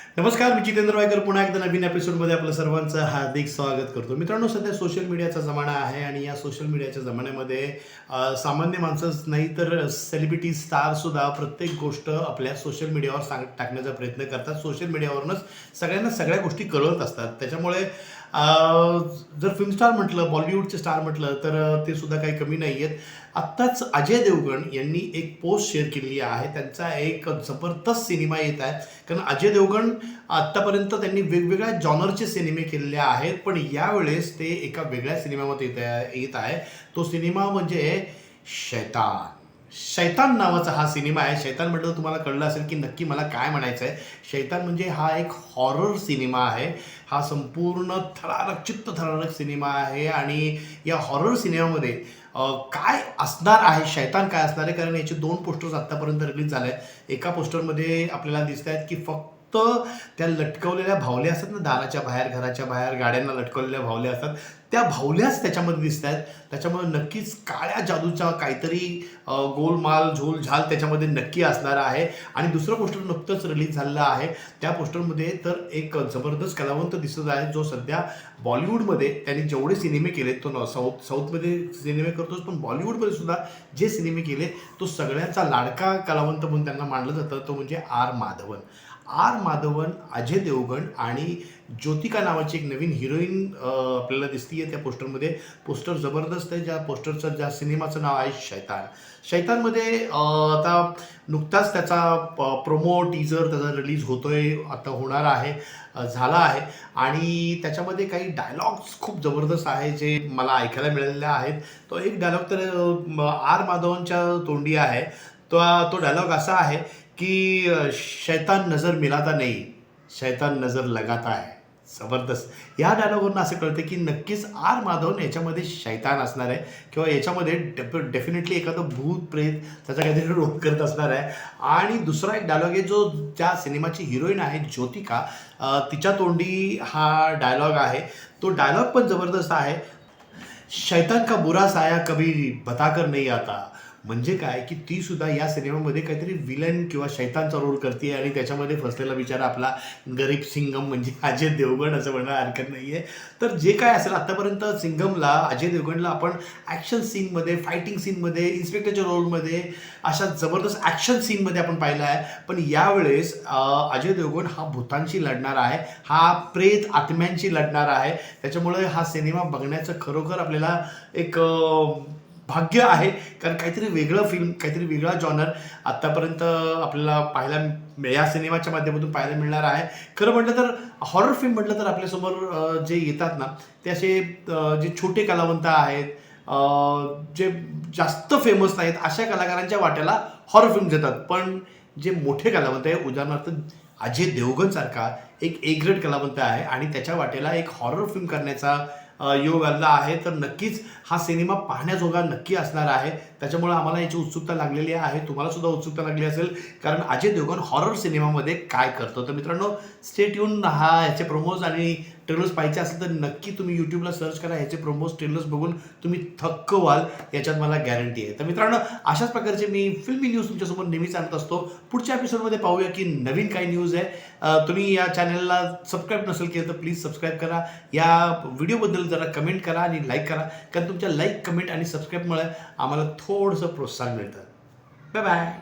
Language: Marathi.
नमस्कार मी जितेंद्र वायकर. पुन्हा एकदा नवीन एपिसोडमध्ये आपलं सर्वांचं हार्दिक स्वागत करतो. मित्रांनो सध्या सोशल मीडियाचा जमाना आहे आणि या सोशल मीडियाच्या जमान्यामध्ये सामान्य माणसंच नाही तर सेलिब्रिटी स्टारसुद्धा प्रत्येक गोष्ट आपल्या सोशल मीडियावर सांग टाकण्याचा प्रयत्न करतात. सोशल मीडियावरूनच सगळ्यांना सगळ्या गोष्टी कळवत असतात. त्याच्यामुळे जर फिल्म स्टार म्हटलं बॉलिवूडचे स्टार म्हटलं तर ते सुद्धा काही कमी नाही आहेत आत्ताच अजय देवगण यांनी एक पोस्ट शेअर केलेली आहे. त्यांचा एक जबरदस्त सिनेमा येत आहे. कारण अजय देवगण आत्तापर्यंत त्यांनी वेगवेगळ्या जॉनरचे सिनेमे केलेले आहेत. पण यावेळेस ते एका वेगळ्या सिनेमामध्ये येत आहे येत आहे. तो सिनेमा म्हणजे शैतान. शैतान नावाचा हा सिनेमा आहे. शैतान म्हटलं तुम्हाला कळलं असेल की नक्की मला काय म्हणायचं आहे. शैतान म्हणजे हा एक हॉरर सिनेमा आहे. हा संपूर्ण थरारक चित्त थरारक सिनेमा आहे आणि या हॉरर सिनेमामध्ये काय असणार आहे? शैतान काय असणार आहे? कारण याचे दोन पोस्टर्स आत्तापर्यंत रिलीज झाले आहेत. एका पोस्टरमध्ये आपल्याला दिसत आहेत की फक्त त्या लटकवलेल्या भावल्या असतात ना दाराच्या बाहेर घराच्या बाहेर गाड्यांना लटकवलेल्या भावल्या असतात त्या भावल्याच त्याच्यामध्ये दिसत आहेत त्याच्यामुळे नक्कीच काळ्या जादूचा काहीतरी गोलमाल झोल झाल त्याच्यामध्ये नक्की असणार आहे. आणि दुसरं पोस्टर नुकतंच रिलीज झालेलं आहे. त्या पोस्टरमध्ये तर एक जबरदस्त कलावंत दिसत आहे जो सध्या बॉलिवूडमध्ये त्यांनी जेवढे सिनेमे केले तो न- साऊथ साऊथमध्ये सिनेमे करतोच पण बॉलिवूडमध्ये सुद्धा जे सिनेमे केले तो सगळ्यांचा लाडका कलावंत म्हणून त्यांना मानलं जातं तो म्हणजे आर माधवन. आर माधवन अजय देवगण आणि ज्योतिका नावाची एक नवीन हिरोईन आपल्याला दिसतीये त्या पोस्टरमध्ये. पोस्टर जबरदस्त आहे ज्या पोस्टरचं ज्या सिनेमाचं नाव आहे शैतान. शैतानमध्ये आता नुकताच त्याचा प्रोमो टीजर त्याचा रिलीज होतोय आता होणार आहे झाला आहे. आणि त्याच्यामध्ये काही डायलॉग्स खूप जबरदस्त आहे जे मला ऐकायला मिळालेले आहेत. तो एक डायलॉग तर आर माधवनच्या तोंडी आहे. तो तो डायलॉग असा आहे की शैतान नजर मिलाता नाही शैतान नजर लगाता है जबरदस्त. या डायलॉगवरून असं कळतं की नक्कीच आर माधवन याच्यामध्ये शैतान असणार आहे किंवा याच्यामध्ये डेफ डेफिनेटली एखादं भूत प्रेत त्याचा काहीतरी रोल करत असणार आहे. आणि दुसरा एक डायलॉग आहे जो त्या सिनेमाची हिरोईन आहे ज्योतिका. तिच्या तोंडी हा डायलॉग आहे. तो डायलॉग पण जबरदस्त आहे. शैतान का बुरा साया कभी बताकर नाही आता. म्हणजे काय की ती सुद्धा या सिनेमामध्ये काहीतरी विलन किंवा शैतानचा रोल करते आणि त्याच्यामध्ये फसलेला बिचारा आपला गरीब सिंगम म्हणजे अजय देवगण असं म्हणणं हरकत नाही आहे तर जे काय असेल आत्तापर्यंत सिंगमला अजय देवगणला आपण ॲक्शन सीनमध्ये फायटिंग सीनमध्ये इन्स्पेक्टरच्या रोलमध्ये अशा जबरदस्त ॲक्शन सीनमध्ये आपण पाहिलं आहे. पण यावेळेस अजय देवगण हा भूतांशी लढणार आहे. हा प्रेत आत्म्यांशी लढणार आहे. त्याच्यामुळे हा सिनेमा बघण्याचं खरोखर आपल्याला एक भाग्य आहे. कारण काहीतरी वेगळं फिल्म काहीतरी वेगळा जॉनर आत्तापर्यंत आपल्याला पाहायला या सिनेमाच्या माध्यमातून पाहायला मिळणार आहे. खरं म्हटलं तर हॉरर फिल्म म्हटलं तर आपल्यासमोर जे येतात ना ते असे जे छोटे कलावंत आहेत जे जास्त फेमस नाहीत अशा कलाकारांच्या वाट्याला हॉरर फिल्म येतात पण जे मोठे कलावंत आहे उदाहरणार्थ अजय देवगणसारखा एक ए ग्रेड कलावंत आहे आणि त्याच्या वाटेला एक हॉरर फिल्म करण्याचा योग आला आहे तर नक्कीच हा सिनेमा पाहण्याजोगा नक्की असणार आहे. त्याच्यामुळे आम्हाला याची उत्सुकता लागलेली आहे. तुम्हाला सुद्धा उत्सुकता लागली असेल कारण अजय देवगण हॉरर सिनेमामध्ये काय करतो? तर मित्रांनो स्टेट येऊन हा याचे प्रोमोज आणि ट्रेलर्स पाहिजे असेल तर नक्की तुम्ही यूट्यूबला सर्च करा ह्याचे प्रोमोज ट्रेलर्स बघून तुम्ही थक्क व्हाल याच्यात मला गॅरंटी आहे. तर मित्रांनो अशाच प्रकारचे मी फिल्मी न्यूज तुमच्यासमोर नेहमीच आणत असतो. पुढच्या एपिसोडमध्ये पाहूया की नवीन काय न्यूज आहे. तुम्ही या चॅनलला सबस्क्राईब नसेल केलं तर प्लीज सबस्क्राईब करा. या व्हिडिओबद्दल जरा कमेंट करा आणि लाईक करा. कारण तुमच्या लाईक कमेंट आणि सबस्क्राईबमुळे आम्हाला थोडंसं प्रोत्साहन मिळतं. Bye bye